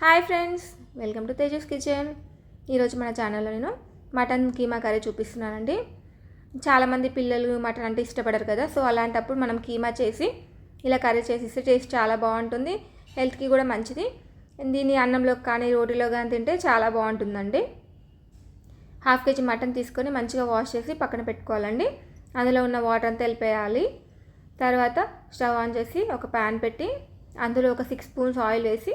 Hi friends welcome to Tejas kitchen. ఈరోజు మన ఛానల్లో నేను మటన్ కీమా కర్రీ చూపిస్తున్నానండి. చాలామంది పిల్లలు మటన్ అంటే ఇష్టపడరు కదా సో అలాంటప్పుడు మనం కీమా చేసి ఇలా కర్రీ చేసిస్తే టేస్ట్ చాలా బాగుంటుంది హెల్త్కి కూడా మంచిది. దీన్ని అన్నంలో కానీ రోటీలో కానీ తింటే చాలా బాగుంటుందండి. హాఫ్ కేజీ మటన్ తీసుకొని మంచిగా వాష్ చేసి పక్కన పెట్టుకోవాలండి. అందులో ఉన్న వాటర్ అంతా వెళ్ళిపోయాలి. తర్వాత స్టవ్ ఆన్ చేసి ఒక ప్యాన్ పెట్టి అందులో ఒక సిక్స్ స్పూన్స్ ఆయిల్ వేసి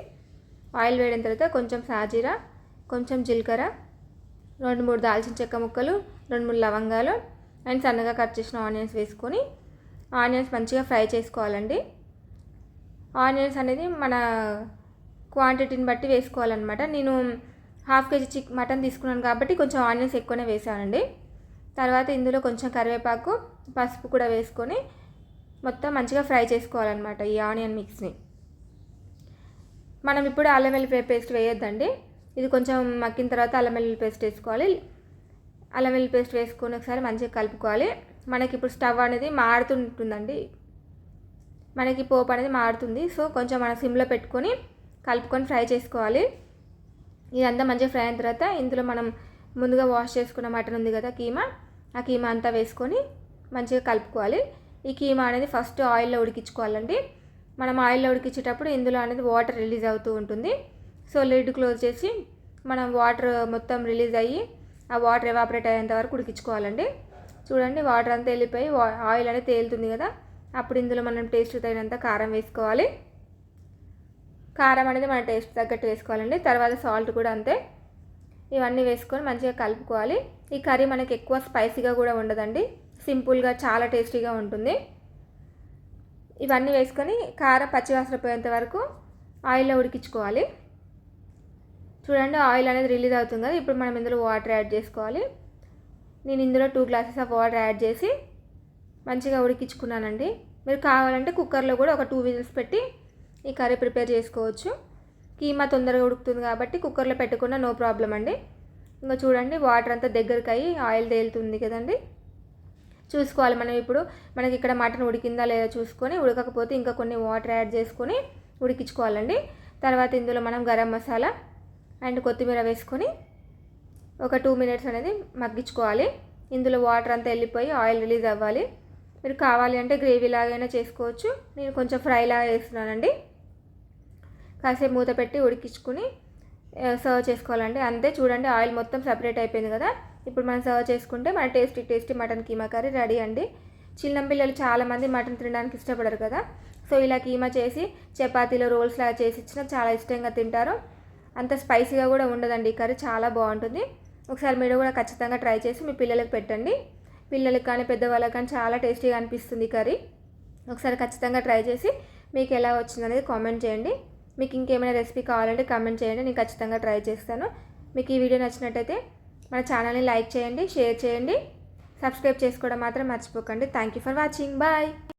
ఆయిల్ వేడిన తర్వాత కొంచెం సాజీరా కొంచెం జీలకర్ర రెండు మూడు దాల్చిన చెక్క ముక్కలు రెండు మూడు లవంగాలు అండ్ సన్నగా కట్ చేసిన ఆనియన్స్ వేసుకొని ఆనియన్స్ మంచిగా ఫ్రై చేసుకోవాలండి. ఆనియన్స్ అనేది మన క్వాంటిటీని బట్టి వేసుకోవాలన్నమాట. నేను హాఫ్ కేజీ చిక్ మటన్ తీసుకున్నాను కాబట్టి కొంచెం ఆనియన్స్ ఎక్కువనే వేసానండి. తర్వాత ఇందులో కొంచెం కరివేపాకు పసుపు కూడా వేసుకొని మొత్తం మంచిగా ఫ్రై చేసుకోవాలన్నమాట ఈ ఆనియన్ మిక్స్ని. మనం ఇప్పుడు అల్లం వెల్లిపాయ పేస్ట్ వేయొద్దండి. ఇది కొంచెం మక్కిన తర్వాత అల్లం వెల్లుల్లి పేస్ట్ వేసుకోవాలి. అల్లం వెల్లుల్లి పేస్ట్ వేసుకొని ఒకసారి మంచిగా కలుపుకోవాలి. మనకి ఇప్పుడు స్టవ్ అనేది మాడుతుంటుందండి. మనకి పోపు అనేది మారుతుంది సో కొంచెం మన సిమ్లో పెట్టుకొని కలుపుకొని ఫ్రై చేసుకోవాలి. ఇదంతా మంచిగా ఫ్రై అయిన తర్వాత ఇందులో మనం ముందుగా వాష్ చేసుకున్న మటన్ ఉంది కదా కీమా ఆ కీమా అంతా వేసుకొని మంచిగా కలుపుకోవాలి. ఈ కీమా అనేది ఫస్ట్ ఆయిల్లో ఉడికించుకోవాలండి. మనం ఆయిల్లో ఉడికించేటప్పుడు ఇందులో అనేది వాటర్ రిలీజ్ అవుతూ ఉంటుంది. సో లిడ్ క్లోజ్ చేసి మనం వాటర్ మొత్తం రిలీజ్ అయ్యి ఆ వాటర్ ఎవాపరేట్ అయ్యేంత వరకు ఉడికించుకోవాలండి. చూడండి వాటర్ అంతా వెళ్ళిపోయి ఆయిల్ అనేది తేలుతుంది కదా. అప్పుడు ఇందులో మనం టేస్ట్ తగినంత కారం వేసుకోవాలి. కారం అనేది మన టేస్ట్ తగ్గట్టు వేసుకోవాలండి. తర్వాత సాల్ట్ కూడా అంతే. ఇవన్నీ వేసుకొని మంచిగా కలుపుకోవాలి. ఈ కర్రీ మనకి ఎక్కువ స్పైసీగా కూడా ఉండదండి. సింపుల్గా చాలా టేస్టీగా ఉంటుంది. ఇవన్నీ వేసుకొని కారం పచ్చివాసన పోయేంత వరకు ఆయిల్లో ఉడికించుకోవాలి. చూడండి ఆయిల్ అనేది రిలీజ్ అవుతుంది కదా ఇప్పుడు మనం ఇందులో వాటర్ యాడ్ చేసుకోవాలి. నేను ఇందులో two glasses of water add చేసి మంచిగా ఉడికించుకున్నానండి. మీరు కావాలంటే కుక్కర్లో కూడా ఒక టూ విజిల్స్ పెట్టి ఈ కర్రీ ప్రిపేర్ చేసుకోవచ్చు. కీమా తొందరగా ఉడుకుతుంది కాబట్టి కుక్కర్లో పెట్టకుండా నో ప్రాబ్లం అండి. ఇంకా చూడండి వాటర్ అంతా దగ్గరికి అయ్యి ఆయిల్ తేలుతుంది కదండి. చూసుకోవాలి. మనం ఇప్పుడు మనకి ఇక్కడ మటన్ ఉడికిందా లేదా చూసుకొని ఉడకకపోతే ఇంకా కొన్ని వాటర్ యాడ్ చేసుకొని ఉడికించుకోవాలండి. తర్వాత ఇందులో మనం గరం మసాలా అండ్ కొత్తిమీర వేసుకొని ఒక టూ మినిట్స్ అనేది మగ్గించుకోవాలి. ఇందులో వాటర్ అంతా వెళ్ళిపోయి ఆయిల్ రిలీజ్ అవ్వాలి. మీరు కావాలి అంటే గ్రేవీ లాగైనా చేసుకోవచ్చు. నేను కొంచెం ఫ్రై లాగా వేస్తున్నానండి కాసేపు మూత పెట్టి ఉడికించుకుని సర్వ్ చేసుకోవాలండి. అంతే చూడండి ఆయిల్ మొత్తం సపరేట్ అయిపోయింది కదా. ఇప్పుడు మనం సర్వ్ చేసుకుంటే మన tasty tasty mutton keema curry ready అండి. చిన్న పిల్లలు చాలామంది మటన్ తినడానికి ఇష్టపడరు కదా. సో ఇలా కీమా చేసి చపాతీలో రోల్స్ లాగా చేసి ఇచ్చినా చాలా ఇష్టంగా తింటారు. అంత స్పైసీగా కూడా ఉండదండి. ఈ కర్రీ చాలా బాగుంటుంది. ఒకసారి మీరు కూడా ఖచ్చితంగా ట్రై చేసి మీ పిల్లలకు పెట్టండి. పిల్లలకి కానీ పెద్దవాళ్ళకి కానీ చాలా టేస్టీగా అనిపిస్తుంది కర్రీ. ఒకసారి ఖచ్చితంగా ట్రై చేసి మీకు ఎలా వచ్చింది అనేది కామెంట్ చేయండి. మీకు ఇంకేమైనా రెసిపీ కావాలంటే కామెంట్ చేయండి. నేను ఖచ్చితంగా ట్రై చేస్తాను. మీకు ఈ వీడియో నచ్చినట్టయితే మన ఛానల్ని లైక్ చేయండి షేర్ చేయండి. సబ్స్క్రైబ్ చేసుకోవడం మాత్రం మర్చిపోకండి. Thank you for watching bye